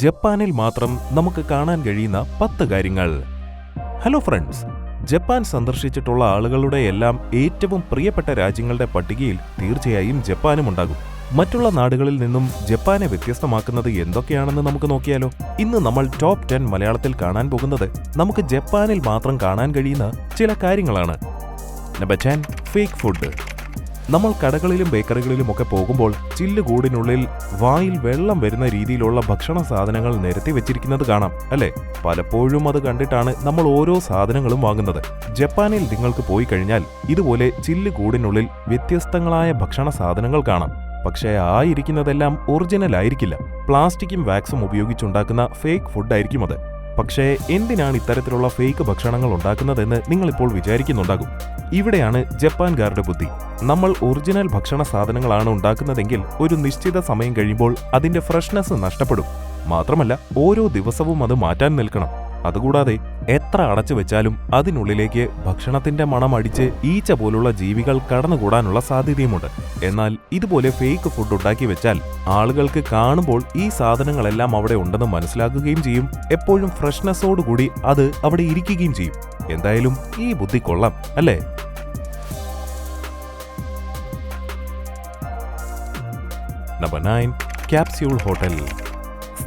ജപ്പാനിൽ മാത്രം നമുക്ക് കാണാൻ കഴിയുന്ന പത്ത് കാര്യങ്ങൾ. ഹലോ ഫ്രണ്ട്സ് ജപ്പാൻ സന്ദർശിച്ചിട്ടുള്ള ആളുകളുടെ എല്ലാം ഏറ്റവും പ്രിയപ്പെട്ട രാജ്യങ്ങളുടെ പട്ടികയിൽ തീർച്ചയായും ജപ്പാനും ഉണ്ടാകും. മറ്റുള്ള നാടുകളിൽ നിന്നും ജപ്പാനെ വ്യത്യസ്തമാക്കുന്നത് എന്തൊക്കെയാണെന്ന് നമുക്ക് നോക്കിയാലോ? ഇന്ന് നമ്മൾ ടോപ്പ് ടെൻ മലയാളത്തിൽ കാണാൻ പോകുന്നത് നമുക്ക് ജപ്പാനിൽ മാത്രം കാണാൻ കഴിയുന്ന ചില കാര്യങ്ങളാണ്. നമ്പർ ടെൻ ഫേക്ക് ഫുഡ് നമ്മൾ കടകളിലും ബേക്കറികളിലും ഒക്കെ പോകുമ്പോൾ ചില്ലുകൂടിനുള്ളിൽ വായിൽ വെള്ളം വരുന്ന രീതിയിലുള്ള ഭക്ഷണ സാധനങ്ങൾ നിരത്തി വെച്ചിരിക്കുന്നത് കാണാം അല്ലേ? പലപ്പോഴും അത് കണ്ടിട്ടാണ് നമ്മൾ ഓരോ സാധനങ്ങളും വാങ്ങുന്നത്. ജപ്പാനിൽ നിങ്ങൾക്ക് പോയി കഴിഞ്ഞാൽ ഇതുപോലെ ചില്ലുകൂടിനുള്ളിൽ വ്യത്യസ്തങ്ങളായ ഭക്ഷണ സാധനങ്ങൾ കാണാം. പക്ഷേ ആയിരിക്കുന്നതെല്ലാം ഒറിജിനൽ ആയിരിക്കില്ല. പ്ലാസ്റ്റിക്കും വാക്സും ഉപയോഗിച്ചുണ്ടാക്കുന്ന ഫേക്ക് ഫുഡ് ആയിരിക്കും അത്. പക്ഷേ എന്തിനാണ് ഇത്തരത്തിലുള്ള ഫേക്ക് ഭക്ഷണങ്ങൾ ഉണ്ടാക്കുന്നതെന്ന് നിങ്ങളിപ്പോൾ വിചാരിക്കുന്നുണ്ടാകും. ഇവിടെയാണ് ജപ്പാൻകാരുടെ ബുദ്ധി. നമ്മൾ ഒറിജിനൽ ഭക്ഷണ സാധനങ്ങളാണ് ഉണ്ടാക്കുന്നതെങ്കിൽ ഒരു നിശ്ചിത സമയം കഴിയുമ്പോൾ അതിന്റെ ഫ്രഷ്നെസ് നഷ്ടപ്പെടും. മാത്രമല്ല ഓരോ ദിവസവും അത് മാറ്റാൻ നിൽക്കണം. അതുകൂടാതെ എത്ര അടച്ചു വെച്ചാലും അതിനുള്ളിലേക്ക് ഭക്ഷണത്തിന്റെ മണം അടിച്ച് ഈച്ച പോലുള്ള ജീവികൾ കടന്നുകൂടാനുള്ള സാധ്യതയുമുണ്ട്. എന്നാൽ ഇതുപോലെ ഫേക്ക് ഫുഡ് ഉണ്ടാക്കി വെച്ചാൽ ആളുകൾക്ക് കാണുമ്പോൾ ഈ സാധനങ്ങളെല്ലാം അവിടെ ഉണ്ടെന്ന് മനസ്സിലാക്കുകയും ചെയ്യും. എപ്പോഴും ഫ്രഷ്നെസ്സോടുകൂടി അത് അവിടെ ഇരിക്കുകയും ചെയ്യും. എന്തായാലും ഈ ബുദ്ധി കൊള്ളാം അല്ലേ? Number nine capsule hotel.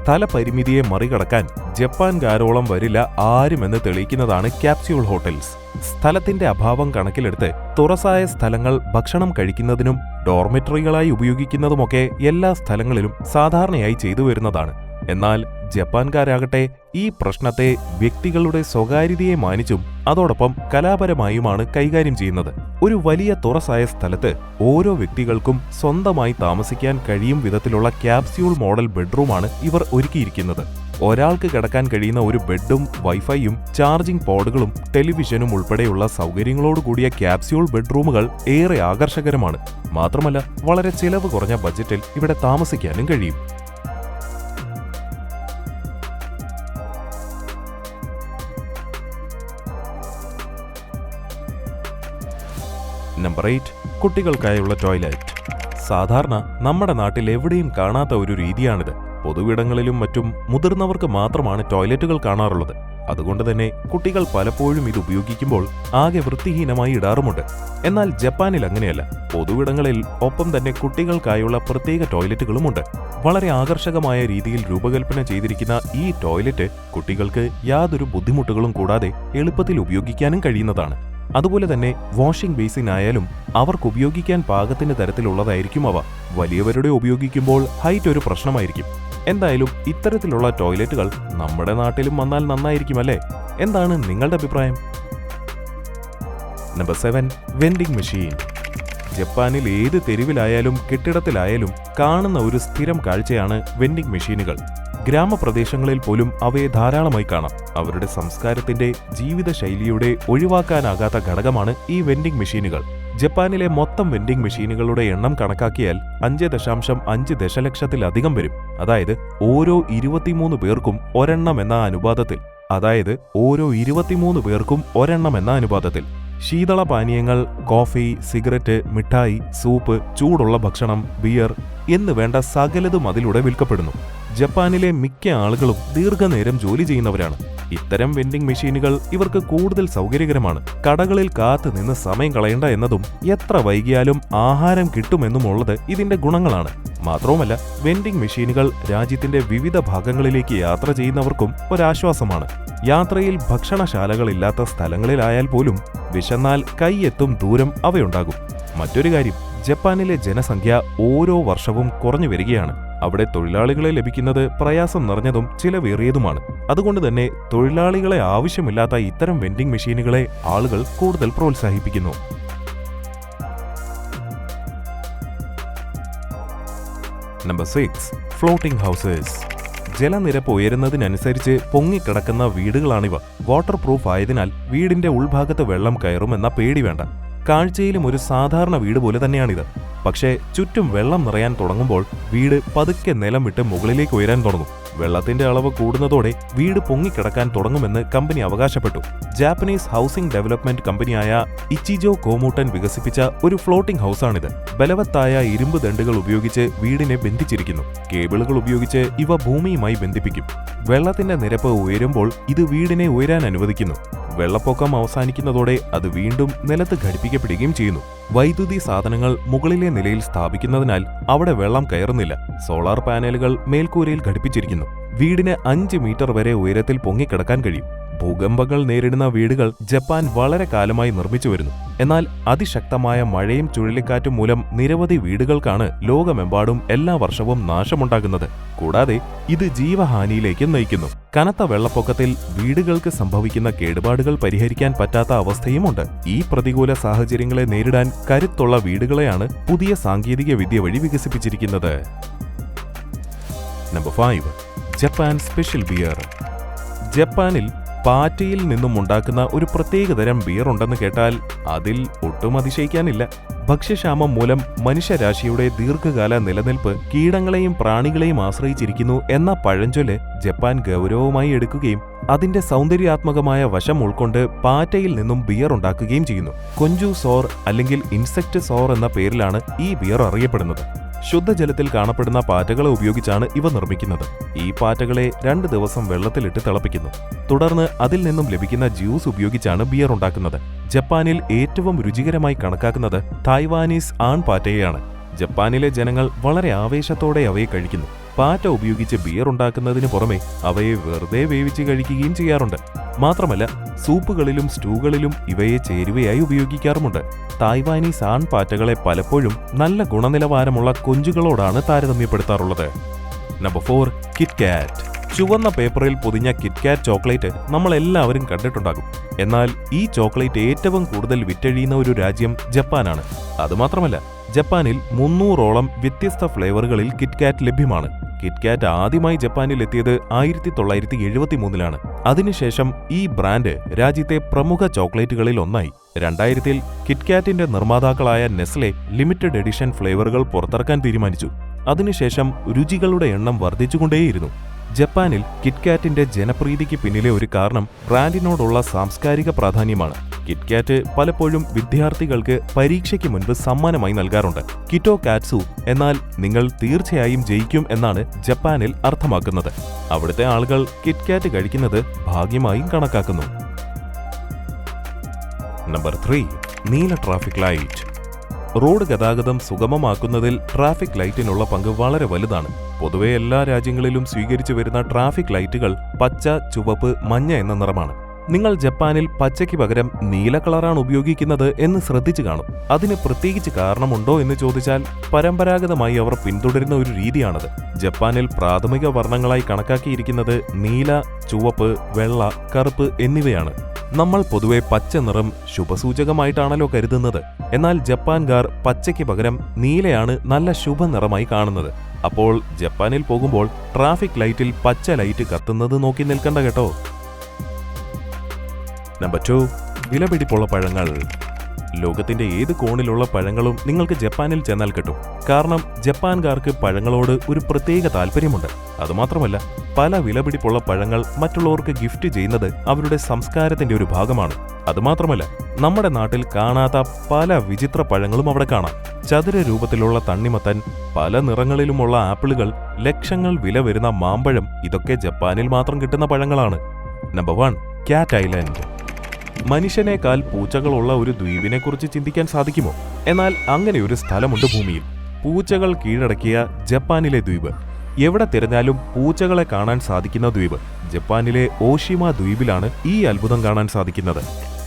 സ്ഥലപരിമിതിയെ മറികടക്കാൻ ജപ്പാൻകാരോളം വരില്ല ആരുമെന്ന് തെളിയിക്കുന്നതാണ് ക്യാപ്സ്യൂൾ ഹോട്ടൽസ്. സ്ഥലത്തിന്റെ അഭാവം കണക്കിലെടുത്ത് തുറസായ സ്ഥലങ്ങൾ ഭക്ഷണം കഴിക്കുന്നതിനും ഡോർമെറ്ററികളായി ഉപയോഗിക്കുന്നതുമൊക്കെ എല്ലാ സ്ഥലങ്ങളിലും സാധാരണയായി ചെയ്തു വരുന്നതാണ്. എന്നാൽ ജപ്പാൻകാരാകട്ടെ ഈ പ്രശ്നത്തെ വ്യക്തികളുടെ സ്വകാര്യതയെ മാനിച്ചും അതോടൊപ്പം കലാപരമായുമാണ് കൈകാര്യം ചെയ്യുന്നത്. ഒരു വലിയ തുറസായ സ്ഥലത്ത് ഓരോ വ്യക്തികൾക്കും സ്വന്തമായി താമസിക്കാൻ കഴിയും വിധത്തിലുള്ള ക്യാപ്സ്യൂൾ മോഡൽ ബെഡ്റൂമാണ് ഇവർ ഒരുക്കിയിരിക്കുന്നത്. ഒരാൾക്ക് കിടക്കാൻ കഴിയുന്ന ഒരു ബെഡും വൈഫൈയും ചാർജിംഗ് പോഡുകളും ടെലിവിഷനും ഉൾപ്പെടെയുള്ള സൗകര്യങ്ങളോട് കൂടിയ ക്യാപ്സ്യൂൾ ബെഡ്റൂമുകൾ ഏറെ ആകർഷകരമാണ്. മാത്രമല്ല വളരെ ചിലവ് കുറഞ്ഞ ബജറ്റിൽ ഇവിടെ താമസിക്കാനും കഴിയും. Number eight. കുട്ടികൾക്കായുള്ള ടോയ്ലറ്റ്. സാധാരണ നമ്മുടെ നാട്ടിൽ എവിടെയും കാണാത്ത ഒരു രീതിയാണിത്. പൊതുവിടങ്ങളിലും മറ്റും മുതിർന്നവർക്ക് മാത്രമാണ് ടോയ്ലറ്റുകൾ കാണാറുള്ളത്. അതുകൊണ്ട് തന്നെ കുട്ടികൾ പലപ്പോഴും ഇത് ഉപയോഗിക്കുമ്പോൾ ആകെ വൃത്തിഹീനമായി ഇടാറുമുണ്ട്. എന്നാൽ ജപ്പാനിൽ അങ്ങനെയല്ല. പൊതുവിടങ്ങളിൽ ഒപ്പം തന്നെ കുട്ടികൾക്കായുള്ള പ്രത്യേക ടോയ്ലറ്റുകളുമുണ്ട്. വളരെ ആകർഷകമായ രീതിയിൽ രൂപകൽപ്പന ചെയ്തിരിക്കുന്ന ഈ ടോയ്ലറ്റ് കുട്ടികൾക്ക് യാതൊരു ബുദ്ധിമുട്ടുകളും കൂടാതെ എളുപ്പത്തിൽ ഉപയോഗിക്കാനും കഴിയുന്നതാണ്. അതുപോലെ തന്നെ വാഷിംഗ് ബേസിൻ ആയാലും അവർക്ക് ഉപയോഗിക്കാൻ പാകത്തിന് തരത്തിലുള്ളതായിരിക്കും അവ. വലിയവരുടെ ഉപയോഗിക്കുമ്പോൾ ഹൈറ്റ് ഒരു പ്രശ്നമായിരിക്കും. എന്തായാലും ഇത്തരത്തിലുള്ള ടോയ്ലറ്റുകൾ നമ്മുടെ നാട്ടിലും വന്നാൽ നന്നായിരിക്കും അല്ലേ? എന്താണ് നിങ്ങളുടെ അഭിപ്രായം? നമ്പർ സെവൻ വെൻഡിംഗ് മെഷീൻ ജപ്പാനിൽ ഏത് തെരുവിലായാലും കെട്ടിടത്തിലായാലും കാണുന്ന ഒരു സ്ഥിരം കാഴ്ചയാണ് വെൻഡിംഗ് മെഷീനുകൾ ഗ്രാമപ്രദേശങ്ങളിൽ പോലും അവയെ ധാരാളമായി കാണാം. അവരുടെ സംസ്കാരത്തിന്റെ ജീവിതശൈലിയുടെ ഒഴിവാക്കാനാകാത്ത ഘടകമാണ് ഈ വെൻഡിംഗ് മെഷീനുകൾ ജപ്പാനിലെ മൊത്തം വെൻഡിംഗ് മെഷീനുകളുടെ എണ്ണം കണക്കാക്കിയാൽ അഞ്ച് ദശാംശം അഞ്ച് ദശലക്ഷത്തിലധികം വരും. അതായത് ഓരോ ഇരുപത്തിമൂന്ന് പേർക്കും ഒരെണ്ണം എന്ന അനുപാതത്തിൽ. അതായത് ഓരോ ഇരുപത്തിമൂന്ന് പേർക്കും ഒരെണ്ണം എന്ന അനുപാതത്തിൽ. ശീതള പാനീയങ്ങൾ കോഫി സിഗരറ്റ് മിഠായി സൂപ്പ് ചൂടുള്ള ഭക്ഷണം ബിയർ എന്ന് വേണ്ട സകലതും അതിലൂടെ വിൽക്കപ്പെടുന്നു. ജപ്പാനിലെ മിക്ക ആളുകളും ദീർഘനേരം ജോലി ചെയ്യുന്നവരാണ്. ഇത്തരം വെൻഡിംഗ് മെഷീനുകൾ ഇവർക്ക് കൂടുതൽ സൗകര്യകരമാണ്. കടകളിൽ കാത്തു നിന്ന് സമയം കളയേണ്ട എന്നതും എത്ര വൈകിയാലും ആഹാരം കിട്ടുമെന്നുമുള്ളത് ഇതിന്റെ ഗുണങ്ങളാണ്. മാത്രവുമല്ല വെൻഡിംഗ് മെഷീനുകൾ രാജ്യത്തിന്റെ വിവിധ ഭാഗങ്ങളിലേക്ക് യാത്ര ചെയ്യുന്നവർക്കും ഒരാശ്വാസമാണ്. യാത്രയിൽ ഭക്ഷണശാലകളില്ലാത്ത സ്ഥലങ്ങളിലായാൽ പോലും വിശന്നാൽ കൈയെത്തും ദൂരം അവയുണ്ടാകും. മറ്റൊരു കാര്യം ജപ്പാനിലെ ജനസംഖ്യ ഓരോ വർഷവും കുറഞ്ഞു വരികയാണ്. അവിടെ തൊഴിലാളികളെ ലഭിക്കുന്നത് പ്രയാസം നിറഞ്ഞതും ചിലവേറിയതുമാണ്. അതുകൊണ്ട് തന്നെ തൊഴിലാളികളെ ആവശ്യമില്ലാത്ത ഇത്തരം വെൻഡിംഗ് മെഷീനുകളെ ആളുകൾ കൂടുതൽ പ്രോത്സാഹിപ്പിക്കുന്നു. നമ്പർ സിക്സ് ഫ്ലോട്ടിംഗ് ഹൗസസ് ജലനിരപ്പ് ഉയരുന്നതിനനുസരിച്ച് പൊങ്ങിക്കിടക്കുന്ന വീടുകളാണിവ. വാട്ടർ പ്രൂഫ് ആയതിനാൽ വീടിന്റെ ഉൾഭാഗത്ത് വെള്ളം കയറുമെന്ന പേടി വേണ്ട. കാഴ്ചയിലും ഒരു സാധാരണ വീട് പോലെ തന്നെയാണിത്. പക്ഷേ ചുറ്റും വെള്ളം നിറയാൻ തുടങ്ങുമ്പോൾ വീട് പതുക്കെ നിലം വിട്ട് മുകളിലേക്ക് ഉയരാൻ തുടങ്ങും. വെള്ളത്തിന്റെ അളവ് കൂടുന്നതോടെ വീട് പൊങ്ങിക്കിടക്കാൻ തുടങ്ങുമെന്ന് കമ്പനി അവകാശപ്പെട്ടു. ജാപ്പനീസ് ഹൗസിംഗ് ഡെവലപ്മെന്റ് കമ്പനിയായ ഇച്ചിജോ കോമൂട്ടൻ വികസിപ്പിച്ച ഒരു ഫ്ലോട്ടിംഗ് ഹൗസാണിത്. ബലവത്തായ ഇരുമ്പ് ദണ്ടുകൾ ഉപയോഗിച്ച് വീടിനെ ബന്ധിച്ചിരിക്കുന്നു. കേബിളുകൾ ഉപയോഗിച്ച് ഇവ ഭൂമിയുമായി ബന്ധിപ്പിക്കും. വെള്ളത്തിന്റെ നിരപ്പ് ഉയരുമ്പോൾ ഇത് വീടിനെ ഉയരാൻ അനുവദിക്കുന്നു. വെള്ളപ്പൊക്കം അവസാനിക്കുന്നതോടെ അത് വീണ്ടും നിലത്ത് ഘടിപ്പിക്കപ്പെടുകയും ചെയ്യുന്നു. വൈദ്യുതി സാധനങ്ങൾ മുകളിലെ നിലയിൽ സ്ഥാപിക്കുന്നതിനാൽ അവിടെ വെള്ളം കയറുന്നില്ല. സോളാർ പാനലുകൾ മേൽക്കൂരയിൽ ഘടിപ്പിച്ചിരിക്കുന്നു. വീടിന് അഞ്ച് മീറ്റർ വരെ ഉയരത്തിൽ പൊങ്ങിക്കിടക്കാൻ കഴിയും. ഭൂകമ്പങ്ങൾ നേരിടുന്ന വീടുകൾ ജപ്പാൻ വളരെ കാലമായി നിർമ്മിച്ചു വരുന്നു. എന്നാൽ അതിശക്തമായ മഴയും ചുഴലിക്കാറ്റും മൂലം നിരവധി വീടുകൾക്കാണ് ലോകമെമ്പാടും എല്ലാ വർഷവും നാശമുണ്ടാകുന്നത്. കൂടാതെ ഇത് ജീവഹാനിയിലേക്കും നയിക്കുന്നു. കനത്ത വെള്ളപ്പൊക്കത്തിൽ വീടുകൾക്ക് സംഭവിക്കുന്ന കേടുപാടുകൾ പരിഹരിക്കാൻ പറ്റാത്ത അവസ്ഥയുമുണ്ട്. ഈ പ്രതികൂല സാഹചര്യങ്ങളെ നേരിടാൻ കരുത്തുള്ള വീടുകളെയാണ് പുതിയ സാങ്കേതിക വിദ്യ വഴി വികസിപ്പിച്ചിരിക്കുന്നത്. Number five Japan special beer ജപ്പാനിൽ പാറ്റയിൽ നിന്നും ഉണ്ടാക്കുന്ന ഒരു പ്രത്യേകതരം ബിയർ ഉണ്ടെന്ന് കേട്ടാൽ അതിൽ ഒട്ടും അതിശയിക്കാനില്ല. ഭക്ഷ്യക്ഷാമം മൂലം മനുഷ്യരാശിയുടെ ദീർഘകാല നിലനിൽപ്പ് കീടങ്ങളെയും പ്രാണികളെയും ആശ്രയിച്ചിരിക്കുന്നു എന്ന പഴഞ്ചൊല്ല് ജപ്പാൻ ഗൗരവമായി എടുക്കുകയും അതിന്റെ സൗന്ദര്യാത്മകമായ വശം ഉൾക്കൊണ്ട് പാറ്റയിൽ നിന്നും ബിയർ ഉണ്ടാക്കുകയും ചെയ്യുന്നു. കൊഞ്ചു സോർ അല്ലെങ്കിൽ ഇൻസെക്ട് സോർ എന്ന പേരിലാണ് ഈ ബിയർ അറിയപ്പെടുന്നത്. ശുദ്ധജലത്തിൽ കാണപ്പെടുന്ന പാറ്റകളെ ഉപയോഗിച്ചാണ് ഇവ നിർമ്മിക്കുന്നത്. ഈ പാറ്റകളെ രണ്ട് ദിവസം വെള്ളത്തിലിട്ട് തിളപ്പിക്കുന്നു. തുടർന്ന് അതിൽ നിന്നും ലഭിക്കുന്ന ജ്യൂസ് ഉപയോഗിച്ചാണ് ബിയർ ഉണ്ടാക്കുന്നത്. ജപ്പാനിൽ ഏറ്റവും രുചികരമായി കണക്കാക്കുന്നത് തായ്വാനീസ് ആൺ പാറ്റയെയാണ്. ജപ്പാനിലെ ജനങ്ങൾ വളരെ ആവേശത്തോടെ അവയെ കഴിക്കുന്നു. പാറ്റ ഉപയോഗിച്ച് ബിയർ ഉണ്ടാക്കുന്നതിന് പുറമെ അവയെ വെറുതെ വേവിച്ച് കഴിക്കുകയും ചെയ്യാറുണ്ട്. മാത്രമല്ല സൂപ്പുകളിലും സ്റ്റൂകളിലും ഇവയെ ചേരുവയായി ഉപയോഗിക്കാറുമുണ്ട്. തായ്വാനി സാൺ പാറ്റകളെ പലപ്പോഴും നല്ല ഗുണനിലവാരമുള്ള കൊഞ്ചുകളോടാണ് താരതമ്യപ്പെടുത്താറുള്ളത്. നമ്പർ ഫോർ കിറ്റ്കാറ്റ് ചുവന്ന പേപ്പറിൽ പൊതിഞ്ഞ കിറ്റ്കാറ്റ് ചോക്ലേറ്റ് നമ്മൾ എല്ലാവരും കണ്ടിട്ടുണ്ടാകും. എന്നാൽ ഈ ചോക്ലേറ്റ് ഏറ്റവും കൂടുതൽ വിറ്റഴിയുന്ന ഒരു രാജ്യം ജപ്പാനാണ്. അതുമാത്രമല്ല ജപ്പാനിൽ മുന്നൂറോളം വ്യത്യസ്ത ഫ്ലേവറുകളിൽ കിറ്റ്കാറ്റ് ലഭ്യമാണ്. കിറ്റ്കാറ്റ് ആദ്യമായി ജപ്പാനിൽ എത്തിയത് ആയിരത്തി തൊള്ളായിരത്തി എഴുപത്തി മൂന്നിലാണ് അതിനുശേഷം ഈ ബ്രാൻഡ് രാജ്യത്തെ പ്രമുഖ ചോക്ലേറ്റുകളിൽ ഒന്നായി. രണ്ടായിരത്തിൽ കിറ്റ്കാറ്റിന്റെ നിർമ്മാതാക്കളായ നെസ്ലെ ലിമിറ്റഡ് എഡിഷൻ ഫ്ലേവറുകൾ പുറത്തിറക്കാൻ തീരുമാനിച്ചു. അതിനുശേഷം രുചികളുടെ എണ്ണം വർദ്ധിച്ചുകൊണ്ടേയിരുന്നു. ജപ്പാനിൽ കിറ്റ്കാറ്റിന്റെ ജനപ്രീതിക്ക് പിന്നിലെ ഒരു കാരണം ബ്രാൻഡിനോടുള്ള സാംസ്കാരിക പ്രാധാന്യമാണ്. കിറ്റ്കാറ്റ് പലപ്പോഴും വിദ്യാർത്ഥികൾക്ക് പരീക്ഷയ്ക്ക് മുൻപ് സമ്മാനമായി നൽകാറുണ്ട്. കിറ്റോ കാറ്റ്സു എന്നാൽ നിങ്ങൾ തീർച്ചയായും ജയിക്കും എന്നാണ് ജപ്പാനിൽ അർത്ഥമാക്കുന്നത്. അവിടുത്തെ ആളുകൾ കിറ്റ്കാറ്റ് കഴിക്കുന്നത് ഭാഗ്യമായും കണക്കാക്കുന്നു. നമ്പർ ത്രീ നീല ട്രാഫിക് ലൈറ്റ്. റോഡ് ഗതാഗതം സുഗമമാക്കുന്നതിൽ ട്രാഫിക് ലൈറ്റിനുള്ള പങ്ക് വളരെ വലുതാണ്. പൊതുവെ എല്ലാ രാജ്യങ്ങളിലും സ്വീകരിച്ചു വരുന്ന ട്രാഫിക് ലൈറ്റുകൾ പച്ച ചുവപ്പ് മഞ്ഞ എന്ന നിറമാണ്. നിങ്ങൾ ജപ്പാനിൽ പച്ചയ്ക്ക് പകരം നീല കളറാണ് ഉപയോഗിക്കുന്നത് എന്ന് ശ്രദ്ധിച്ചു കാണും. അതിന് പ്രത്യേകിച്ച് കാരണമുണ്ടോ എന്ന് ചോദിച്ചാൽ പരമ്പരാഗതമായി അവർ പിന്തുടരുന്ന ഒരു രീതിയാണത്. ജപ്പാനിൽ പ്രാഥമിക വർണങ്ങളായി കണക്കാക്കിയിരിക്കുന്നത് നീല ചുവപ്പ് വെള്ള കറുപ്പ് എന്നിവയാണ്. നമ്മൾ പൊതുവെ പച്ച നിറം ശുഭസൂചകമായിട്ടാണല്ലോ കരുതുന്നത്. എന്നാൽ ജപ്പാൻകാർ പച്ചയ്ക്ക് പകരം നീലയാണ് നല്ല ശുഭനിറമായി കാണുന്നത്. അപ്പോൾ ജപ്പാനിൽ പോകുമ്പോൾ ട്രാഫിക് ലൈറ്റിൽ പച്ച ലൈറ്റ് കത്തുന്നത് നോക്കി നിൽക്കണ്ട കേട്ടോ. Number two. വിലപിടിപ്പുള്ള പഴങ്ങൾ. ലോകത്തിന്റെ ഏത് കോണിലുള്ള പഴങ്ങളും നിങ്ങൾക്ക് ജപ്പാനിൽ ചെന്നാൽ കിട്ടും. കാരണം ജപ്പാൻകാർക്ക് പഴങ്ങളോട് ഒരു പ്രത്യേക താല്പര്യമുണ്ട്. അതുമാത്രമല്ല പല വിലപിടിപ്പുള്ള പഴങ്ങൾ മറ്റുള്ളവർക്ക് ഗിഫ്റ്റ് ചെയ്യുന്നത് അവരുടെ സംസ്കാരത്തിന്റെ ഒരു ഭാഗമാണ്. അതുമാത്രമല്ല നമ്മുടെ നാട്ടിൽ കാണാത്ത പല വിചിത്ര പഴങ്ങളും അവിടെ കാണാം. ചതുര രൂപത്തിലുള്ള തണ്ണിമത്തൻ പല നിറങ്ങളിലുമുള്ള ആപ്പിളുകൾ ലക്ഷങ്ങൾ വില വരുന്ന മാമ്പഴം ഇതൊക്കെ ജപ്പാനിൽ മാത്രം കിട്ടുന്ന പഴങ്ങളാണ്. Number one cat island. മനുഷ്യനേക്കാൾ പൂച്ചകളുള്ള ഒരു ദ്വീപിനെക്കുറിച്ച് ചിന്തിക്കാൻ സാധിക്കുമോ? എന്നാൽ അങ്ങനെ ഒരു സ്ഥലമുണ്ട് ഭൂമിയിൽ. പൂച്ചകൾ കീഴടക്കിയ ജപ്പാനിലെ ദ്വീപ്. എവിടെ തിരഞ്ഞാലും പൂച്ചകളെ കാണാൻ സാധിക്കുന്ന ദ്വീപ്. ജപ്പാനിലെ ഓഷിമ ദ്വീപിലാണ് ഈ അത്ഭുതം കാണാൻ സാധിക്കുന്നത്.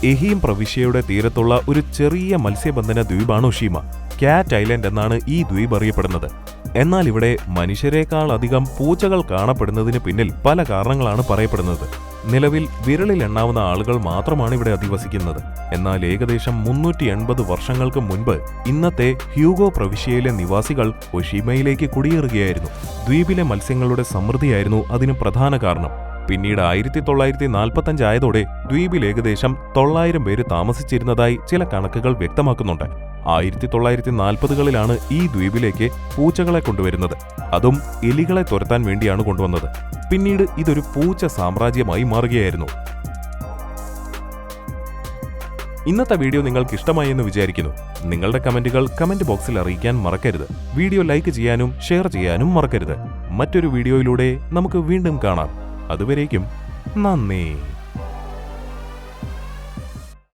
എഹീം പ്രവിശ്യയുടെ തീരത്തുള്ള ഒരു ചെറിയ മത്സ്യബന്ധന ദ്വീപാണ് ഒഷീമ ക്യാറ്റ് ഐലൻഡ് എന്നാണ് ഈ ദ്വീപ് അറിയപ്പെടുന്നത്. എന്നാൽ ഇവിടെ മനുഷ്യരെക്കാൾ അധികം പൂച്ചകൾ കാണപ്പെടുന്നതിന് പിന്നിൽ പല കാരണങ്ങളാണ് പറയപ്പെടുന്നത്. നിലവിൽ വിരളിൽ എണ്ണാവുന്ന ആളുകൾ മാത്രമാണ് ഇവിടെ അധിവസിക്കുന്നത്. എന്നാൽ ഏകദേശം മുന്നൂറ്റി എൺപത് വർഷങ്ങൾക്ക് മുൻപ് ഇന്നത്തെ ഹ്യൂഗോ പ്രവിശ്യയിലെ നിവാസികൾ ഒഷീമയിലേക്ക് കുടിയേറുകയായിരുന്നു. ദ്വീപിലെ മത്സ്യങ്ങളുടെ സമൃദ്ധിയായിരുന്നു അതിന് പ്രധാന കാരണം. പിന്നീട് ആയിരത്തി തൊള്ളായിരത്തി നാൽപ്പത്തഞ്ചായതോടെ ദ്വീപിൽ ഏകദേശം തൊള്ളായിരം പേര് താമസിച്ചിരുന്നതായി ചില കണക്കുകൾ വ്യക്തമാക്കുന്നുണ്ട്. ആയിരത്തി തൊള്ളായിരത്തി നാൽപ്പതുകളിലാണ് ഈ ദ്വീപിലേക്ക് പൂച്ചകളെ കൊണ്ടുവരുന്നത്. അതും എലികളെ തുരത്താൻ വേണ്ടിയാണ് കൊണ്ടുവന്നത്. പിന്നീട് ഇതൊരു പൂച്ച സാമ്രാജ്യമായി മാറുകയായിരുന്നു. ഇന്നത്തെ വീഡിയോ നിങ്ങൾക്ക് ഇഷ്ടമായി എന്ന് വിചാരിക്കുന്നു. നിങ്ങളുടെ കമന്റുകൾ കമന്റ് ബോക്സിൽ അറിയിക്കാൻ മറക്കരുത്. വീഡിയോ ലൈക്ക് ചെയ്യാനും ഷെയർ ചെയ്യാനും മറക്കരുത്. മറ്റൊരു വീഡിയോയിലൂടെ നമുക്ക് വീണ്ടും കാണാം. അതുവരേക്കും നന്ദി.